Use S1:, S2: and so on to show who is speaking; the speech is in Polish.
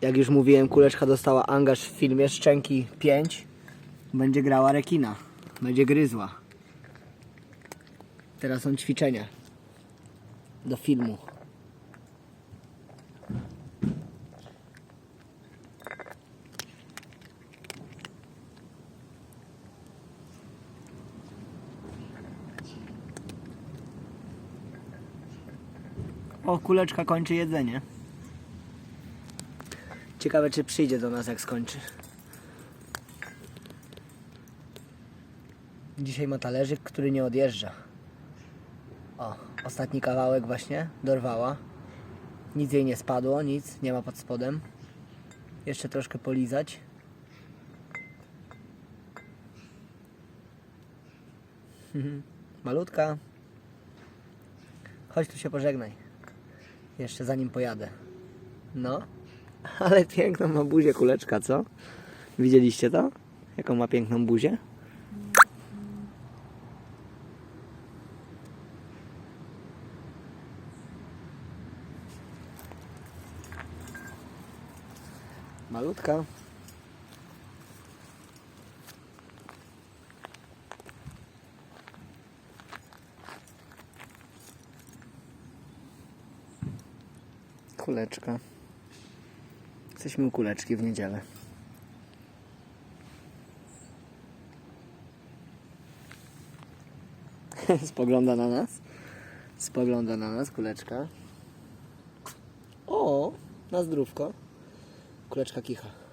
S1: Jak już mówiłem, kuleczka dostała angaż w filmie Szczęki 5. Będzie grała rekina. Będzie gryzła. Teraz są ćwiczenia. Do filmu. O, kuleczka kończy jedzenie. Ciekawe, czy przyjdzie do nas, jak skończy. Dzisiaj ma talerzyk, który nie odjeżdża. O, ostatni kawałek właśnie dorwała. Nic jej nie spadło, nic, nie ma pod spodem. Jeszcze troszkę polizać. Malutka. Chodź tu się pożegnaj. Jeszcze zanim pojadę. No. Ale piękną ma buzię kuleczka, co? Widzieliście to? Jaką ma piękną buzię? Malutka. Kuleczka. Jesteśmy u kuleczki w niedzielę. Spogląda na nas. Spogląda na nas kuleczka. O, na zdrówko. Kuleczka kicha.